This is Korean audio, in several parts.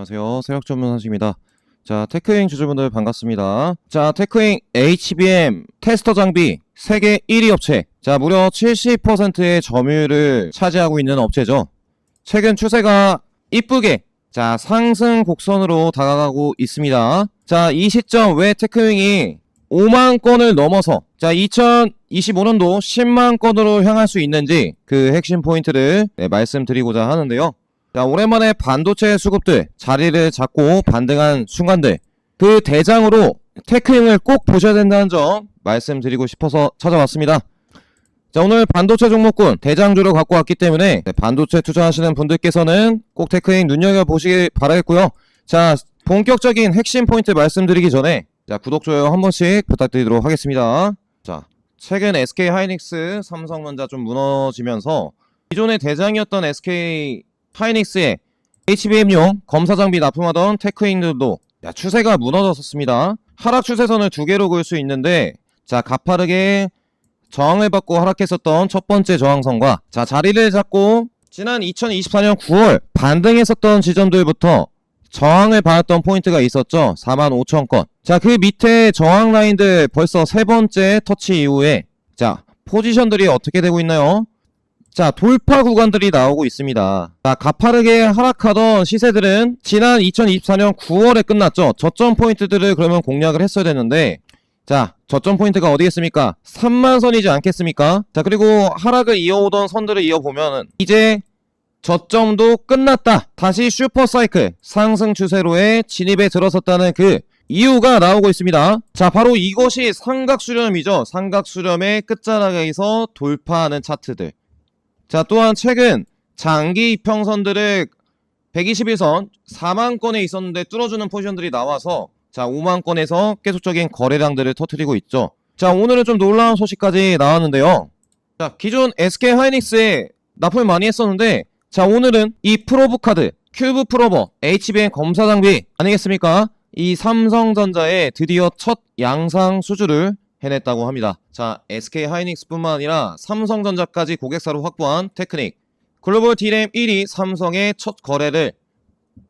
안녕하세요. 세력 전문 한식입니다. 자, 테크잉 주주분들 반갑습니다. 자, 테크잉 HBM 테스터 장비 세계 1위 업체. 자, 무려 70%의 점유율을 차지하고 있는 업체죠. 최근 추세가 이쁘게 자, 상승 곡선으로 다가가고 있습니다. 자, 이 시점 왜 테크잉이 5만 건을 넘어서 자, 2025년도 10만 건으로 향할 수 있는지 그 핵심 포인트를 네, 말씀드리고자 하는데요. 자, 오랜만에 반도체 수급들 자리를 잡고 반등한 순간들 그 대장으로 테크잉을 꼭 보셔야 된다는 점 말씀드리고 싶어서 찾아왔습니다. 자, 오늘 반도체 종목군 대장주를 갖고 왔기 때문에 네, 반도체 투자하시는 분들께서는 꼭 테크잉 눈여겨보시길 바라겠고요. 자, 본격적인 핵심 포인트 말씀드리기 전에 자, 구독, 좋아요 한 번씩 부탁드리도록 하겠습니다. 자, 최근 SK 하이닉스, 삼성전자 좀 무너지면서 기존의 대장이었던 SK 하이닉스의 HBM용 검사 장비 납품하던 테크잉들도 야, 추세가 무너졌었습니다. 하락 추세선을 두 개로 그을 수 있는데 자 가파르게 저항을 받고 하락했었던 첫 번째 저항선과 자 자리를 잡고 지난 2024년 9월 반등했었던 지점들부터 저항을 받았던 포인트가 있었죠. 4만 5천 건. 자, 그 밑에 저항 라인들 벌써 세 번째 터치 이후에 자, 포지션들이 어떻게 되고 있나요? 자, 돌파 구간들이 나오고 있습니다. 자, 가파르게 하락하던 시세들은 지난 2024년 9월에 끝났죠. 저점 포인트들을 그러면 공략을 했어야 되는데, 자, 저점 포인트가 어디겠습니까? 3만선이지 않겠습니까? 자, 그리고 하락을 이어오던 선들을 이어보면은, 이제 저점도 끝났다. 다시 슈퍼사이클 상승 추세로의 진입에 들어섰다는 그 이유가 나오고 있습니다. 자, 바로 이것이 삼각수렴이죠. 삼각수렴의 끝자락에서 돌파하는 차트들. 자, 또한 최근 장기 이평선들을 121선 4만 건에 있었는데 뚫어주는 포지션들이 나와서 자, 5만 건에서 계속적인 거래량들을 터트리고 있죠. 자, 오늘은 좀 놀라운 소식까지 나왔는데요. 자, 기존 SK 하이닉스에 납품을 많이 했었는데 자, 오늘은 이 프로브 카드, 큐브 프로버, HBM 검사 장비 아니겠습니까? 이 삼성전자에 드디어 첫 양상 수주를 해냈다고 합니다. 자, SK 하이닉스뿐만 아니라 삼성전자까지 고객사로 확보한 테크닉, 글로벌 D램 1위 삼성의 첫 거래를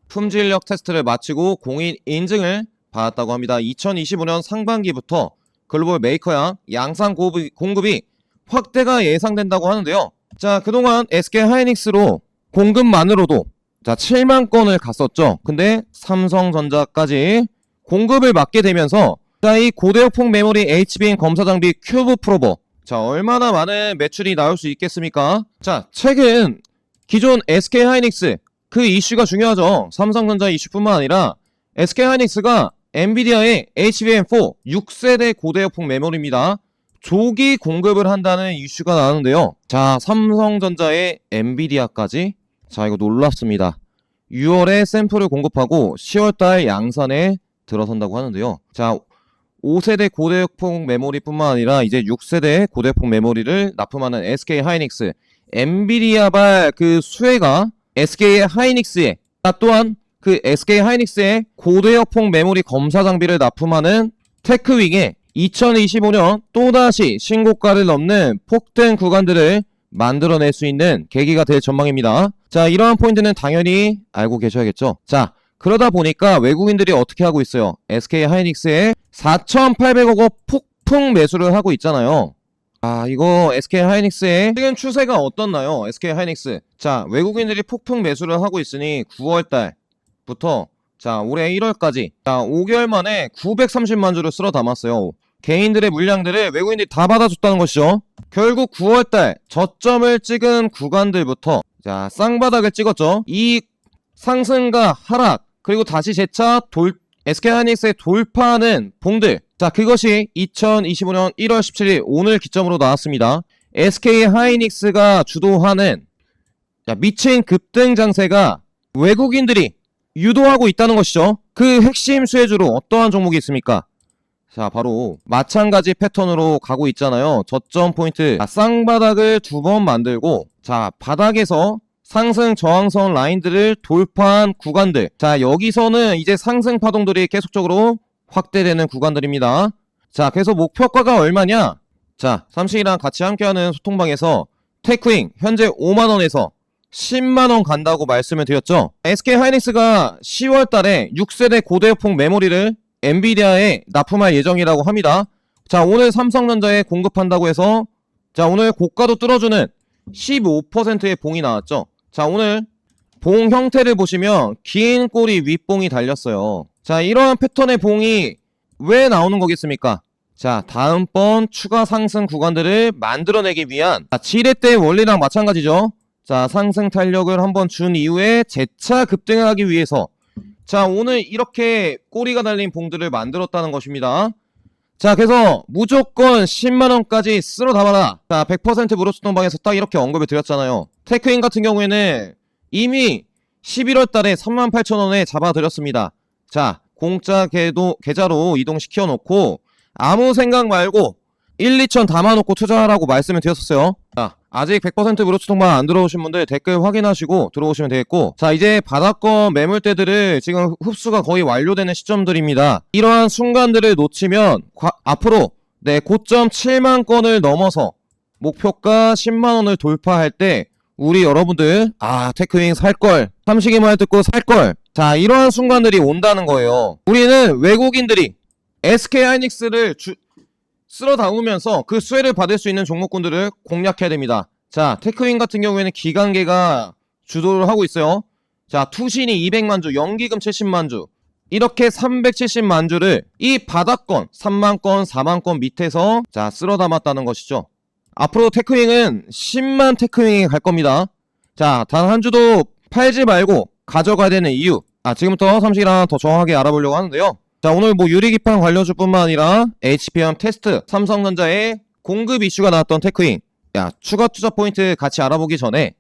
품질력 테스트를 마치고 공인 인증을 받았다고 합니다. 2025년 상반기부터 글로벌 메이커야 양산 공급이 확대가 예상된다고 하는데요. 자, 그동안 SK 하이닉스로 공급만으로도 자, 7만 건을 갔었죠. 근데 삼성전자까지 공급을 맡게 되면서 자, 이 고대역폭 메모리 HBM 검사 장비 큐브 프로버. 자, 얼마나 많은 매출이 나올 수 있겠습니까? 자, 최근 기존 SK 하이닉스 그 이슈가 중요하죠. 삼성전자 이슈뿐만 아니라 SK 하이닉스가 엔비디아의 HBM4 6세대 고대역폭 메모리입니다. 조기 공급을 한다는 이슈가 나오는데요. 자, 삼성전자의 엔비디아까지 자, 이거 놀랍습니다. 6월에 샘플을 공급하고 10월달 양산에 들어선다고 하는데요. 자, 5세대 고대역폭 메모리뿐만 아니라 이제 6세대 고대역폭 메모리를 납품하는 SK 하이닉스 엔비디아발 그 수혜가 SK 하이닉스에 아, 또한 그 SK 하이닉스의 고대역폭 메모리 검사 장비를 납품하는 테크윙에 2025년 또다시 신고가를 넘는 폭등 구간들을 만들어낼 수 있는 계기가 될 전망입니다. 자, 이러한 포인트는 당연히 알고 계셔야겠죠. 자, 그러다 보니까 외국인들이 어떻게 하고 있어요? SK 하이닉스에 4,800억 원 폭풍 매수를 하고 있잖아요. 아, 이거 SK 하이닉스의 지금 추세가 어떻나요? SK 하이닉스. 자, 외국인들이 폭풍 매수를 하고 있으니 9월 달부터 자, 올해 1월까지 자, 5개월 만에 930만 주를 쓸어 담았어요. 개인들의 물량들을 외국인들이 다 받아줬다는 것이죠. 결국 9월 달 저점을 찍은 구간들부터 자, 쌍바닥을 찍었죠. 이 상승과 하락 그리고 다시 재차 돌 SK 하이닉스의 돌파하는 봉들. 자, 그것이 2025년 1월 17일 오늘 기점으로 나왔습니다. SK 하이닉스가 주도하는 자, 미친 급등 장세가 외국인들이 유도하고 있다는 것이죠. 그 핵심 수혜주로 어떠한 종목이 있습니까? 자, 바로 마찬가지 패턴으로 가고 있잖아요. 저점 포인트 자, 쌍바닥을 두 번 만들고 자, 바닥에서 상승 저항선 라인들을 돌파한 구간들. 자, 여기서는 이제 상승 파동들이 계속적으로 확대되는 구간들입니다. 자, 그래서 목표가가 얼마냐? 자, 삼식이랑 같이 함께하는 소통방에서 테크잉 현재 5만원에서 10만원 간다고 말씀을 드렸죠. SK 하이닉스가 10월 달에 6세대 고대역폭 메모리를 엔비디아에 납품할 예정이라고 합니다. 자, 오늘 삼성전자에 공급한다고 해서 자, 오늘 고가도 뚫어주는 15%의 봉이 나왔죠. 자, 오늘 봉 형태를 보시면 긴 꼬리 윗봉이 달렸어요. 자, 이러한 패턴의 봉이 왜 나오는 거겠습니까? 자, 다음번 추가 상승 구간들을 만들어내기 위한 자, 지렛대의 원리랑 마찬가지죠. 자, 상승 탄력을 한번 준 이후에 재차 급등하기 위해서 자, 오늘 이렇게 꼬리가 달린 봉들을 만들었다는 것입니다. 자, 그래서 무조건 10만원까지 쓸어 담아라. 자, 100% 무료수 동방에서 딱 이렇게 언급을 드렸잖아요. 테크인 같은 경우에는 이미 11월 달에 38,000원에 잡아드렸습니다. 자, 공짜 계도, 계좌로 이동시켜 놓고 아무 생각 말고 1, 2천 담아놓고 투자하라고 말씀을 드렸었어요. 자, 아직 100% 무료 추동만 안 들어오신 분들 댓글 확인하시고 들어오시면 되겠고, 자, 이제 바닥권 매물대들을 지금 흡수가 거의 완료되는 시점들입니다. 이러한 순간들을 놓치면 과- 앞으로 네, 고점 7만 건을 넘어서 목표가 10만 원을 돌파할 때 우리 여러분들 아 테크윙 살걸. 삼식이 말 듣고 살걸. 자 이러한 순간들이 온다는 거예요. 우리는 외국인들이 SK 하이닉스를 주, 쓸어 담으면서 그 수혜를 받을 수 있는 종목군들을 공략해야 됩니다 자 테크윙 같은 경우에는 기관계가 주도를 하고 있어요 자 투신이 200만 주 연기금 70만 주 이렇게 370만 주를 이 바닥권 3만 건 4만 건 밑에서 자 쓸어 담았다는 것이죠 앞으로 테크윙은 10만 테크윙이 갈 겁니다. 자, 단 한 주도 팔지 말고 가져가야 되는 이유. 아, 지금부터 삼식이랑 더 정확하게 알아보려고 하는데요. 자, 오늘 뭐 유리기판 관련주뿐만 아니라 HPM 테스트, 삼성전자의 공급 이슈가 나왔던 테크윙. 야, 추가 투자 포인트 같이 알아보기 전에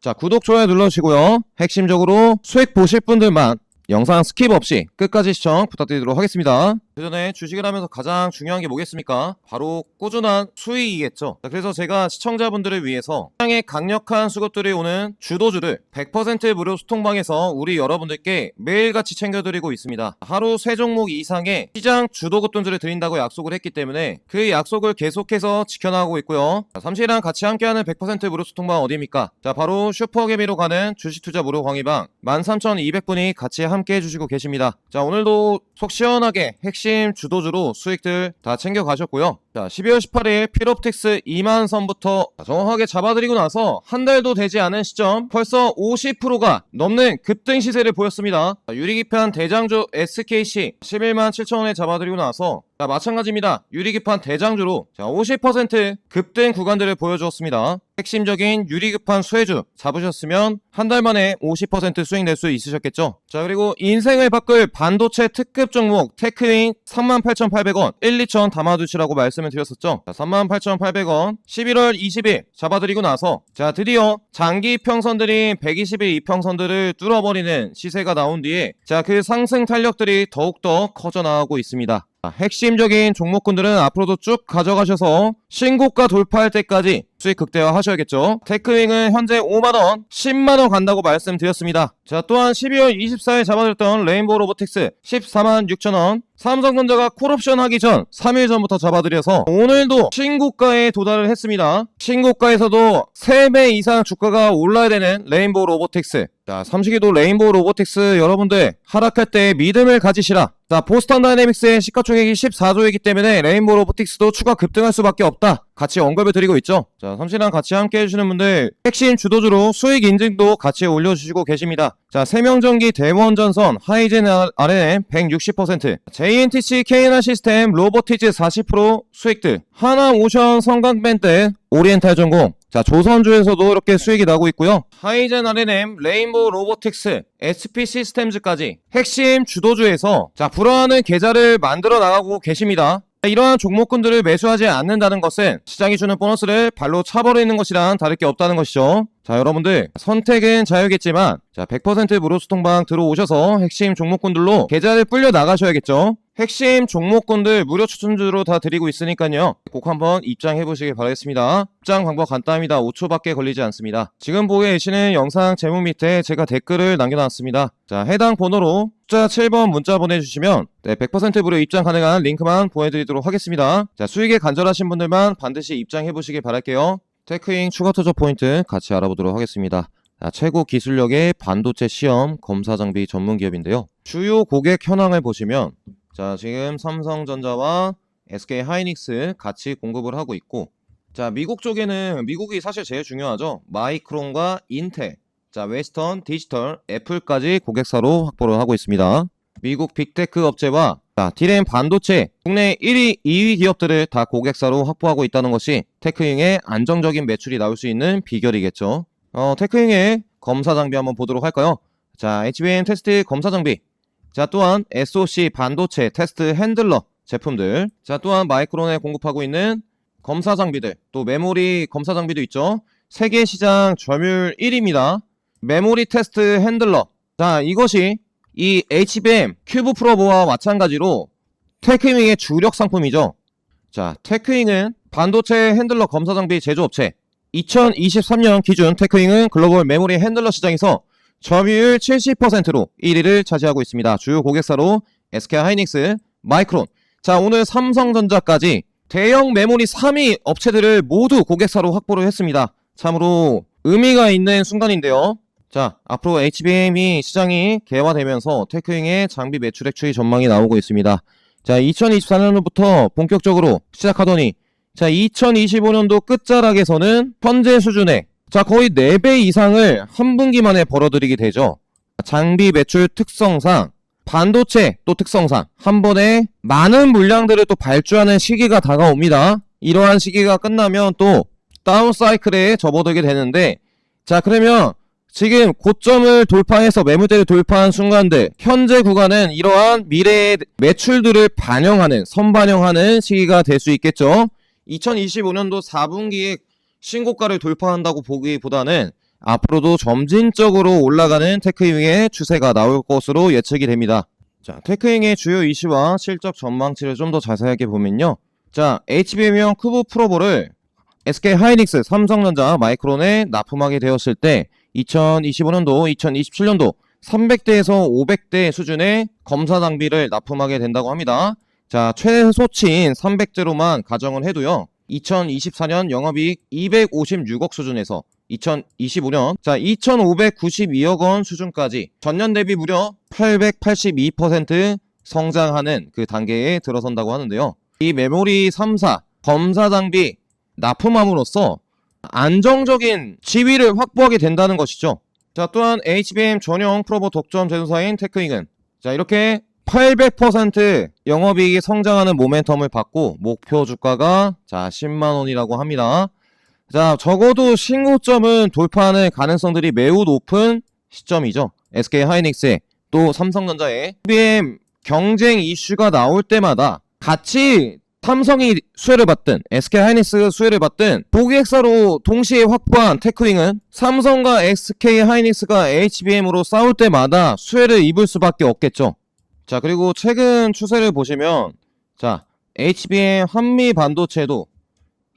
자, 구독, 좋아요 눌러주시고요. 핵심적으로 수익 보실 분들만 영상 스킵 없이 끝까지 시청 부탁드리도록 하겠습니다. 그 전에 주식을 하면서 가장 중요한 게 뭐겠습니까? 바로 꾸준한 수익이겠죠. 자, 그래서 제가 시청자분들을 위해서 시장에 강력한 수급들이 오는 주도주를 100% 무료 소통방에서 우리 여러분들께 매일같이 챙겨드리고 있습니다. 하루 세 종목 이상의 시장 주도급등주를 드린다고 약속을 했기 때문에 그 약속을 계속해서 지켜나가고 있고요. 자, 삼시랑 같이 함께하는 100% 무료 소통방 어디입니까? 자, 바로 슈퍼개미로 가는 주식투자 무료 강의방 13,200분이 같이 함께 해주시고 계십니다. 자, 오늘도 속 시원하게 핵심 주도주로 수익들 다 챙겨 가셨고요. 자, 12월 18일 필업텍스 2만 선부터 정확하게 잡아드리고 나서 한 달도 되지 않은 시점 벌써 50%가 넘는 급등 시세를 보였습니다. 자, 유리기판 대장주 SKC 11만 7천원에 잡아드리고 나서 자, 마찬가지입니다. 유리기판 대장주로 자, 50% 급등 구간들을 보여주었습니다. 핵심적인 유리급한 수혜주 잡으셨으면 한 달 만에 50% 수익 낼 수 있으셨겠죠. 자 그리고 인생을 바꿀 반도체 특급 종목 테크인 38,800원 1, 2천 담아두시라고 말씀을 드렸었죠. 자 38,800원 11월 20일 잡아드리고 나서 자 드디어 장기 이평선들인 120일 이평선들을 뚫어버리는 시세가 나온 뒤에 자 그 상승 탄력들이 더욱더 커져 나가고 있습니다. 자, 핵심적인 종목군들은 앞으로도 쭉 가져가셔서 신고가 돌파할 때까지 수익 극대화 하셔야겠죠. 테크윙은 현재 5만원, 10만원 간다고 말씀드렸습니다. 자, 또한 12월 24일 잡아드렸던 레인보우 로보틱스 14만 6천원. 삼성전자가 콜옵션 하기 전 3일 전부터 잡아드려서 오늘도 신고가에 도달을 했습니다. 신고가에서도 3배 이상 주가가 올라야 되는 레인보우 로보틱스. 자, 삼식이도 레인보우 로보틱스 여러분들 하락할 때 믿음을 가지시라. 자, 보스턴 다이내믹스의 시가총액이 14조이기 때문에 레인보우 로보틱스도 추가 급등할 수밖에 없다. 같이 언급을 드리고 있죠. 자, 삼시랑 같이 함께 해주시는 분들 핵심 주도주로 수익 인증도 같이 올려주시고 계십니다. 자, 세명전기 대원전선 하이젠 RNM 160%, JNTC KNR 시스템 로보티즈 40% 수익들, 하나오션 성강밴드 오리엔탈 전공, 자, 조선주에서도 이렇게 수익이 나고 있고요. 하이젠 RNM, 레인보우 로보틱스, SP 시스템즈까지 핵심 주도주에서 자, 불어하는 계좌를 만들어 나가고 계십니다. 이러한 종목군들을 매수하지 않는다는 것은 시장이 주는 보너스를 발로 차버리는 것이랑 다를 게 없다는 것이죠. 자, 여러분들 선택은 자유겠지만 자, 100% 무료 수 통방 들어오셔서 핵심 종목군들로 계좌를 불려 나가셔야겠죠. 핵심 종목군들 무료 추천주로 다 드리고 있으니까요. 꼭 한번 입장해 보시길 바라겠습니다. 입장 방법 간단합니다. 5초밖에 걸리지 않습니다. 지금 보고 계시는 영상 제목 밑에 제가 댓글을 남겨놨습니다. 자, 해당 번호로 숫자 7번 문자 보내주시면 네, 100% 무료 입장 가능한 링크만 보내드리도록 하겠습니다. 자, 수익에 간절하신 분들만 반드시 입장해 보시길 바랄게요. 테크잉 추가 투자 포인트 같이 알아보도록 하겠습니다. 자, 최고 기술력의 반도체 시험 검사 장비 전문 기업인데요. 주요 고객 현황을 보시면 자, 지금 삼성전자와 SK 하이닉스 같이 공급을 하고 있고 자, 미국 쪽에는 미국이 사실 제일 중요하죠. 마이크론과 인텔, 자, 웨스턴, 디지털, 애플까지 고객사로 확보를 하고 있습니다. 미국 빅테크 업체와 자, 디램 반도체 국내 1위, 2위 기업들을 다 고객사로 확보하고 있다는 것이 테크잉의 안정적인 매출이 나올 수 있는 비결이겠죠. 어, 테크잉의 검사 장비 한번 보도록 할까요? 자, HBM 테스트 검사 장비. 자, 또한 SOC 반도체 테스트 핸들러 제품들. 자, 또한 마이크론에 공급하고 있는 검사 장비들. 또 메모리 검사 장비도 있죠. 세계 시장 점유율 1위입니다. 메모리 테스트 핸들러. 자, 이것이 이 HBM 큐브 프로보와 마찬가지로 테크잉의 주력 상품이죠. 자, 테크잉은 반도체 핸들러 검사 장비 제조업체. 2023년 기준 테크잉은 글로벌 메모리 핸들러 시장에서 점유율 70%로 1위를 차지하고 있습니다. 주요 고객사로 SK 하이닉스, 마이크론. 자, 오늘 삼성전자까지 대형 메모리 3위 업체들을 모두 고객사로 확보를 했습니다. 참으로 의미가 있는 순간인데요. 자, 앞으로 HBM이 시장이 개화되면서 테크잉의 장비 매출액 추이 전망이 나오고 있습니다. 자, 2024년부터 본격적으로 시작하더니 자, 2025년도 끝자락에서는 현재 수준의 자, 거의 4배 이상을 한 분기 만에 벌어들이게 되죠. 장비 매출 특성상 반도체 또 특성상 한 번에 많은 물량들을 또 발주하는 시기가 다가옵니다. 이러한 시기가 끝나면 또 다운 사이클에 접어들게 되는데 자, 그러면 지금 고점을 돌파해서 매물대를 돌파한 순간들 현재 구간은 이러한 미래의 매출들을 반영하는 선반영하는 시기가 될 수 있겠죠. 2025년도 4분기에 신고가를 돌파한다고 보기보다는 앞으로도 점진적으로 올라가는 테크잉의 추세가 나올 것으로 예측이 됩니다. 자, 테크잉의 주요 이슈와 실적 전망치를 좀 더 자세하게 보면요. 자, HBM형 큐브 프로보를 SK 하이닉스, 삼성전자, 마이크론에 납품하게 되었을 때 2025년도, 2027년도 300대에서 500대 수준의 검사 장비를 납품하게 된다고 합니다. 자, 최소치인 300대로만 가정을 해도요. 2024년 영업이익 256억 수준에서 2025년 자 2,592억 원 수준까지 전년 대비 무려 882% 성장하는 그 단계에 들어선다고 하는데요. 이 메모리 3사 검사 장비 납품함으로써 안정적인 지위를 확보하게 된다는 것이죠. 자 또한 HBM 전용 프로보 독점 제조사인 테크닉은 자 이렇게 800% 영업이익이 성장하는 모멘텀을 받고 목표 주가가 자 10만 원이라고 합니다. 자 적어도 신고점은 돌파하는 가능성들이 매우 높은 시점이죠. SK 하이닉스의 또 삼성전자의 HBM 경쟁 이슈가 나올 때마다 같이 삼성이 수혜를 받든 SK 하이닉스가 수혜를 받든 고객사로 동시에 확보한 테크윙은 삼성과 SK 하이닉스가 HBM으로 싸울 때마다 수혜를 입을 수밖에 없겠죠. 자, 그리고 최근 추세를 보시면, 자, HBM 한미 반도체도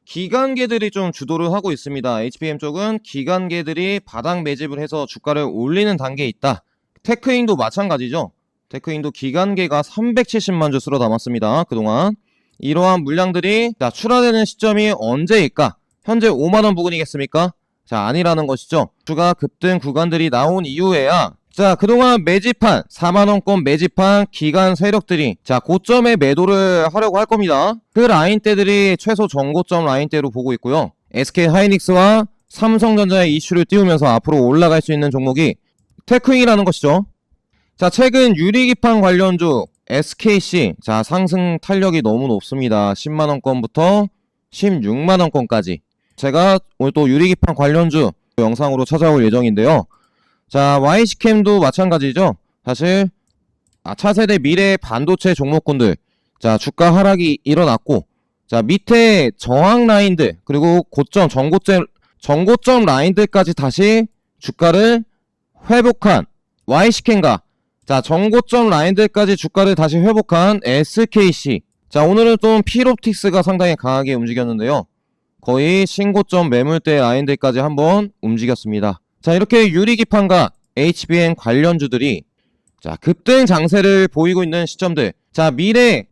기관계들이 좀 주도를 하고 있습니다. HBM 쪽은 기관계들이 바닥 매집을 해서 주가를 올리는 단계에 있다. 테크인도 마찬가지죠. 테크인도 기관계가 370만 주 쓸어 담았습니다. 그동안. 이러한 물량들이 자, 출하되는 시점이 언제일까? 현재 5만원 부근이겠습니까? 자, 아니라는 것이죠. 주가 급등 구간들이 나온 이후에야 자, 그동안 매집한 4만원권 매집한 기간 세력들이 자, 고점에 매도를 하려고 할 겁니다. 그 라인대들이 최소 전고점 라인대로 보고 있고요. SK 하이닉스와 삼성전자의 이슈를 띄우면서 앞으로 올라갈 수 있는 종목이 테크잉이라는 것이죠. 자, 최근 유리기판 관련주 SKC 자, 상승 탄력이 너무 높습니다. 10만 원권부터 16만 원권까지. 제가 오늘 또 유리기판 관련주 영상으로 찾아올 예정인데요. 자, YC캠도 마찬가지죠. 사실 아, 차세대 미래 반도체 종목군들 자, 주가 하락이 일어났고 자, 밑에 저항 라인들 그리고 고점 전고점 전고점 라인들까지 다시 주가를 회복한 YC캠과 자, 전고점 라인들까지 주가를 다시 회복한 SKC. 자, 오늘은 좀 피롭틱스가 상당히 강하게 움직였는데요. 거의 신고점 매물대 라인들까지 한번 움직였습니다. 자, 이렇게 유리기판과 HBM 관련주들이 자, 급등 장세를 보이고 있는 시점들. 자, 미래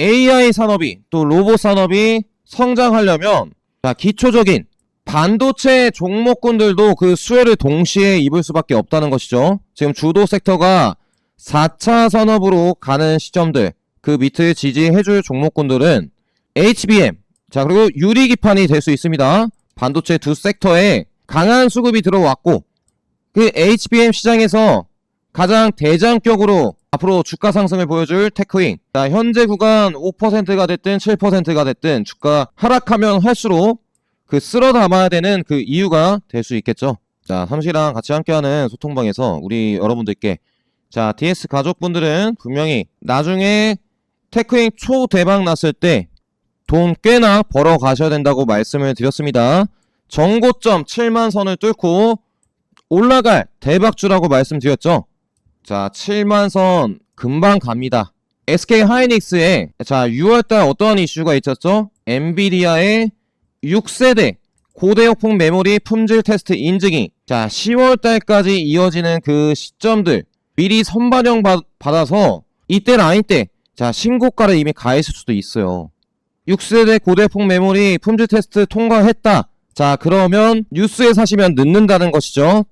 AI 산업이 또 로봇 산업이 성장하려면 자, 기초적인 반도체 종목군들도 그 수혜를 동시에 입을 수밖에 없다는 것이죠. 지금 주도 섹터가 4차 산업으로 가는 시점들, 그 밑을 지지해줄 종목군들은 HBM, 자, 그리고 유리기판이 될 수 있습니다. 반도체 두 섹터에 강한 수급이 들어왔고, 그 HBM 시장에서 가장 대장격으로 앞으로 주가 상승을 보여줄 테크윙. 자, 현재 구간 5%가 됐든 7%가 됐든 주가 하락하면 할수록 그 쓸어 담아야 되는 그 이유가 될 수 있겠죠. 자, 삼시랑 같이 함께하는 소통방에서 우리 여러분들께 자, DS 가족분들은 분명히 나중에 테크윙 초대박 났을 때 돈 꽤나 벌어 가셔야 된다고 말씀을 드렸습니다. 정고점 7만 선을 뚫고 올라갈 대박주라고 말씀드렸죠. 자, 7만 선 금방 갑니다. SK 하이닉스에 자, 6월달 어떠한 이슈가 있었죠? 엔비디아의 6세대 고대역폭 메모리 품질 테스트 인증이 자, 10월달까지 이어지는 그 시점들 미리 선반영 받, 받아서 이때는 아닐 때 자, 신고가를 이미 가했을 수도 있어요. 6세대 고대폭 메모리 품질 테스트 통과했다. 자, 그러면 뉴스에 사시면 늦는다는 것이죠.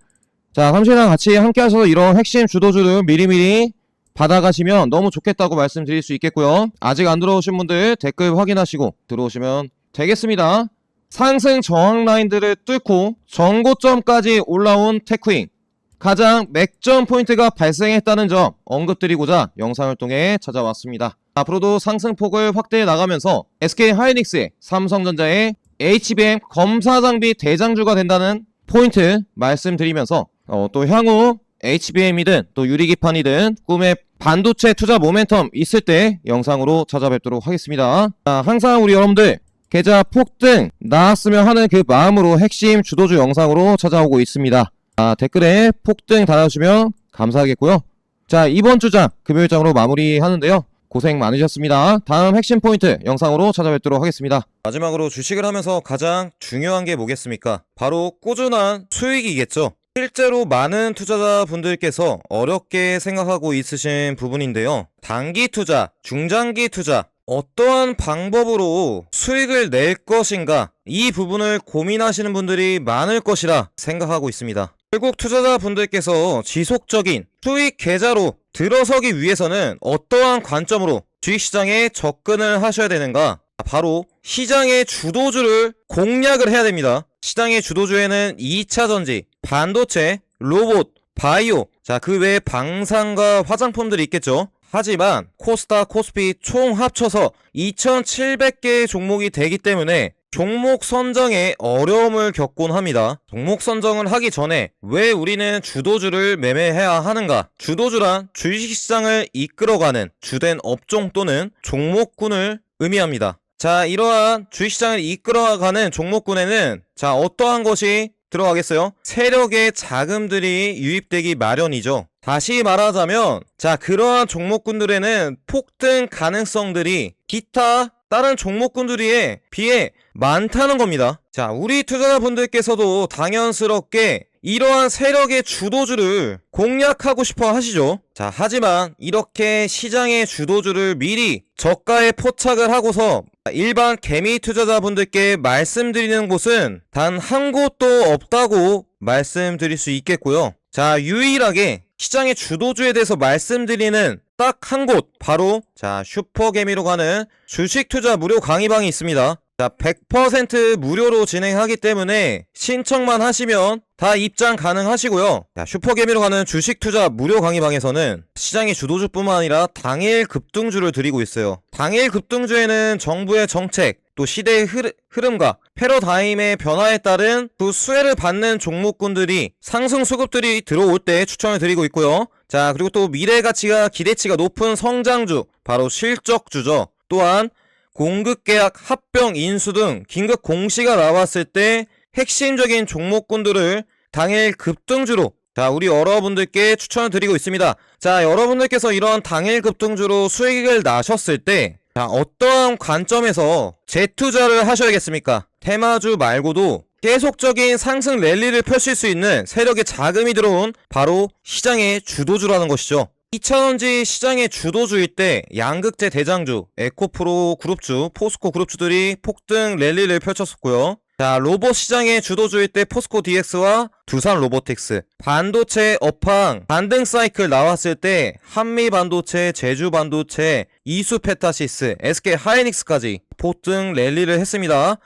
자, 삼시랑 같이 함께 하셔서 이런 핵심 주도주를 미리미리 받아가시면 너무 좋겠다고 말씀드릴 수 있겠고요. 아직 안 들어오신 분들 댓글 확인하시고 들어오시면 되겠습니다. 상승 저항 라인들을 뚫고 정고점까지 올라온 테크잉. 가장 맥점 포인트가 발생했다는 점 언급드리고자 영상을 통해 찾아왔습니다. 앞으로도 상승폭을 확대해 나가면서 SK 하이닉스의 삼성전자의 HBM 검사 장비 대장주가 된다는 포인트 말씀드리면서 어, 또 향후 HBM이든 또 유리기판이든 꿈의 반도체 투자 모멘텀 있을 때 영상으로 찾아뵙도록 하겠습니다. 자, 항상 우리 여러분들 계좌 폭등 나왔으면 하는 그 마음으로 핵심 주도주 영상으로 찾아오고 있습니다. 아, 댓글에 폭등 달아주시면 감사하겠고요. 자, 이번 주장 금요일장으로 마무리하는데요. 고생 많으셨습니다. 다음 핵심 포인트 영상으로 찾아뵙도록 하겠습니다. 마지막으로 주식을 하면서 가장 중요한 게 뭐겠습니까? 바로 꾸준한 수익이겠죠. 실제로 많은 투자자분들께서 어렵게 생각하고 있으신 부분인데요. 단기 투자, 중장기 투자, 어떠한 방법으로 수익을 낼 것인가 이 부분을 고민하시는 분들이 많을 것이라 생각하고 있습니다. 결국 투자자분들께서 지속적인 수익 계좌로 들어서기 위해서는 어떠한 관점으로 주식시장에 접근을 하셔야 되는가? 바로 시장의 주도주를 공략을 해야 됩니다. 시장의 주도주에는 2차 전지, 반도체, 로봇, 바이오, 자, 그 외에 방산과 화장품들이 있겠죠. 하지만 코스타, 코스피 총 합쳐서 2,700개의 종목이 되기 때문에 종목 선정에 어려움을 겪곤 합니다. 종목 선정을 하기 전에 왜 우리는 주도주를 매매해야 하는가? 주도주란 주식시장을 이끌어가는 주된 업종 또는 종목군을 의미합니다. 자, 이러한 주식시장을 이끌어가는 종목군에는 자, 어떠한 것이 들어가겠어요? 세력의 자금들이 유입되기 마련이죠. 다시 말하자면, 자, 그러한 종목군들에는 폭등 가능성들이 기타 다른 종목군들에 비해 많다는 겁니다. 자, 우리 투자자분들께서도 당연스럽게 이러한 세력의 주도주를 공략하고 싶어 하시죠. 자, 하지만 이렇게 시장의 주도주를 미리 저가에 포착을 하고서 일반 개미 투자자분들께 말씀드리는 곳은 단 한 곳도 없다고 말씀드릴 수 있겠고요. 자, 유일하게 시장의 주도주에 대해서 말씀드리는 딱 한 곳, 바로 자, 슈퍼개미로 가는 주식 투자 무료 강의방이 있습니다. 자, 100% 무료로 진행하기 때문에 신청만 하시면 다 입장 가능하시고요. 자, 슈퍼개미로 가는 주식 투자 무료 강의방에서는 시장의 주도주뿐만 아니라 당일 급등주를 드리고 있어요. 당일 급등주에는 정부의 정책, 또 시대의 흐르, 흐름과 패러다임의 변화에 따른 그 수혜를 받는 종목군들이 상승 수급들이 들어올 때 추천을 드리고 있고요. 자, 그리고 또 미래 가치가 기대치가 높은 성장주, 바로 실적주죠. 또한 공급 계약, 합병, 인수 등 긴급 공시가 나왔을 때 핵심적인 종목군들을 당일 급등주로 자, 우리 여러분들께 추천을 드리고 있습니다. 자, 여러분들께서 이런 당일 급등주로 수익을 나셨을 때 자, 어떠한 관점에서 재투자를 하셔야겠습니까? 테마주 말고도 계속적인 상승 랠리를 펼칠 수 있는 세력의 자금이 들어온 바로 시장의 주도주라는 것이죠. 2차원지 시장의 주도주일 때 양극재 대장주, 에코프로 그룹주, 포스코 그룹주들이 폭등 랠리를 펼쳤었고요. 자, 로봇 시장의 주도주일 때 포스코 DX와 두산 로보틱스, 반도체 업황, 반등 사이클 나왔을 때 한미 반도체, 제주 반도체, 이수 페타시스, SK 하이닉스까지 폭등 랠리를 했습니다.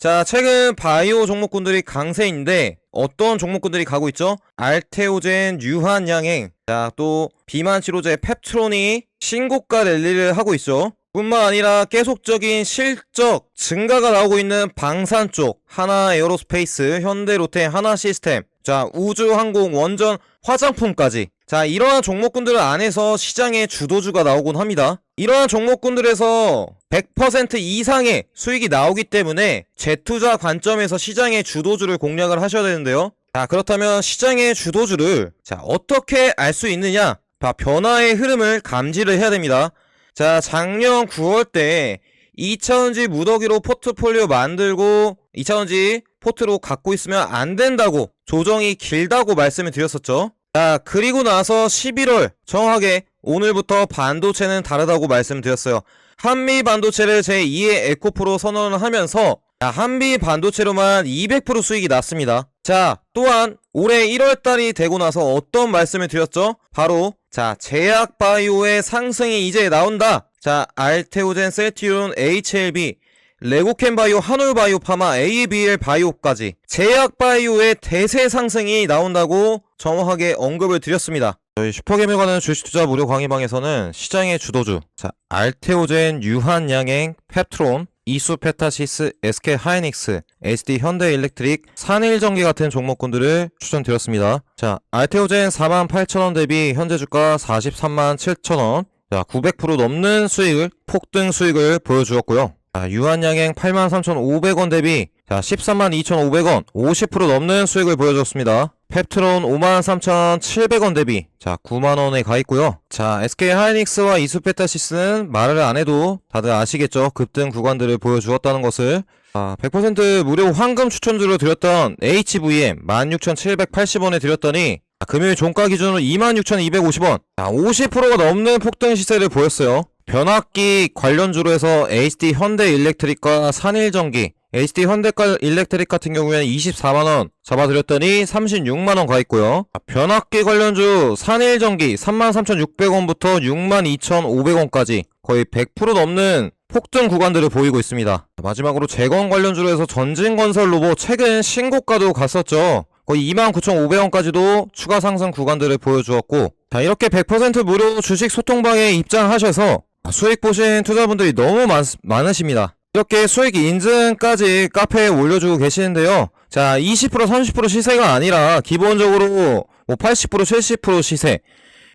자, 최근 바이오 종목군들이 강세인데 어떤 종목군들이 가고 있죠? 알테오젠, 유한양행, 자, 또 비만 치료제 펩트론이 신고가 랠리를 하고 있죠. 뿐만 아니라 계속적인 실적 증가가 나오고 있는 방산 쪽 하나 에어로스페이스, 현대로테, 하나 시스템, 자 우주항공, 원전, 화장품까지 자 이러한 종목군들 안에서 시장의 주도주가 나오곤 합니다. 이러한 종목군들에서 100% 이상의 수익이 나오기 때문에 재투자 관점에서 시장의 주도주를 공략을 하셔야 되는데요. 자 그렇다면 시장의 주도주를 자 어떻게 알 수 있느냐? 자, 변화의 흐름을 감지를 해야 됩니다. 자, 작년 9월 때 2차원지 무더기로 포트폴리오 만들고 2차원지 포트로 갖고 있으면 안 된다고 조정이 길다고 말씀을 드렸었죠. 자, 그리고 나서 11월 정확하게 오늘부터 반도체는 다르다고 말씀드렸어요. 한미 반도체를 제2의 에코프로 선언을 하면서 자, 한미 반도체로만 200% 수익이 났습니다. 자, 또한 올해 1월달이 되고 나서 어떤 말씀을 드렸죠? 바로 자, 제약 바이오의 상승이 이제 나온다. 자, 알테오젠, 셀티온, HLB, 레고캠 바이오, 한올 바이오 파마, ABL 바이오까지 제약 바이오의 대세 상승이 나온다고 정확하게 언급을 드렸습니다. 저희 슈퍼게임에 주식 투자 무료 강의방에서는 시장의 주도주, 자, 알테오젠, 유한양행, 펩트론, 이수 페타시스, SK 하이닉스, SD 현대 일렉트릭, 산일전기 같은 종목군들을 추천드렸습니다. 자, 알테오젠 48,000원 대비 현재 주가 43만 7,000원, 자, 900% 넘는 수익을, 폭등 수익을 보여주었고요. 자, 유한양행 83,500원 대비 자, 13만 2,500원, 50% 넘는 수익을 보여줬습니다. 펩트론 53,700원 대비 자 9만원에 가 있고요. 자 SK 하이닉스와 이수페타시스는 말을 안 해도 다들 아시겠죠? 급등 구간들을 보여주었다는 것을. 아, 100% 무료 황금 추천주로 드렸던 HVM 16,780원에 드렸더니 아, 금요일 종가 기준으로 26,250원. 자 50%가 넘는 폭등 시세를 보였어요 변압기 관련주로 해서 HD 현대 일렉트릭과 산일전기 HD 현대칼 일렉트릭 같은 경우에는 24만원 잡아드렸더니 36만원 가있고요. 변압기 관련주 산일전기 33,600원부터 62,500원까지 거의 100% 넘는 폭등 구간들을 보이고 있습니다. 마지막으로 재건 관련주로 해서 전진건설 로봇 최근 신고가도 갔었죠. 거의 29,500원까지도 추가 상승 구간들을 보여주었고 자 이렇게 100% 무료 주식 소통방에 입장하셔서 수익 보신 투자분들이 너무 많, 많으십니다 이렇게 수익 인증까지 카페에 올려주고 계시는데요. 자, 20% 30% 시세가 아니라 기본적으로 뭐 80% 70% 시세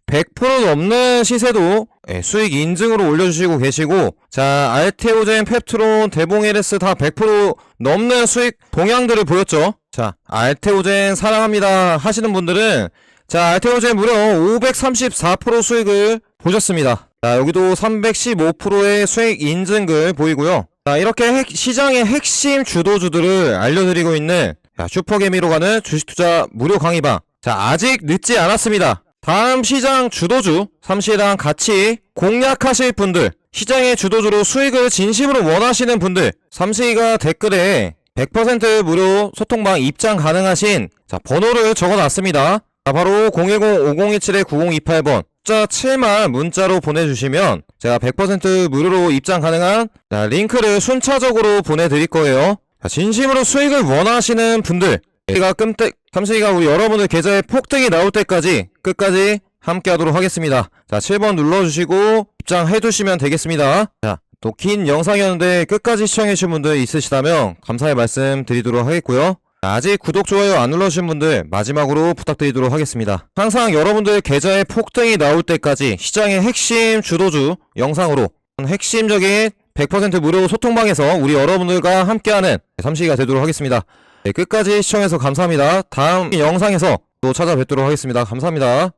100% 넘는 시세도 예, 수익 인증으로 올려주시고 계시고 자 알테오젠, 펩트론, 대봉에레스 다100% 넘는 수익 동향들을 보였죠. 자 알테오젠 사랑합니다 하시는 분들은 자 알테오젠 무려 534% 수익을 보셨습니다. 자 여기도 315%의 수익 인증글 보이고요. 자 이렇게 핵- 시장의 핵심 주도주들을 알려드리고 있는 자, 슈퍼개미로 가는 주식투자 무료 강의방. 자 아직 늦지 않았습니다. 다음 시장 주도주 삼시랑 같이 공략하실 분들 시장의 주도주로 수익을 진심으로 원하시는 분들 삼시가 댓글에 100% 무료 소통방 입장 가능하신 자 번호를 적어놨습니다. 자 바로 010-5027-9028번 숫자 7만 문자로 보내주시면 제가 100% 무료로 입장 가능한 자, 링크를 순차적으로 보내드릴 거예요. 자, 진심으로 수익을 원하시는 분들, 제가 끔때, 삼성이가 우리 여러분들 계좌에 폭등이 나올 때까지 끝까지 함께 하도록 하겠습니다. 자, 7번 눌러주시고 입장해 두시면 되겠습니다. 자, 또 긴 영상이었는데 끝까지 시청해 주신 분들 있으시다면 감사의 말씀 드리도록 하겠고요. 아직 구독, 좋아요 안 눌러주신 분들 마지막으로 부탁드리도록 하겠습니다. 항상 여러분들 계좌에 폭등이 나올 때까지 시장의 핵심 주도주 영상으로 핵심적인 100% 무료 소통방에서 우리 여러분들과 함께하는 삼시가 되도록 하겠습니다. 네, 끝까지 시청해서 감사합니다. 다음 영상에서 또 찾아뵙도록 하겠습니다. 감사합니다.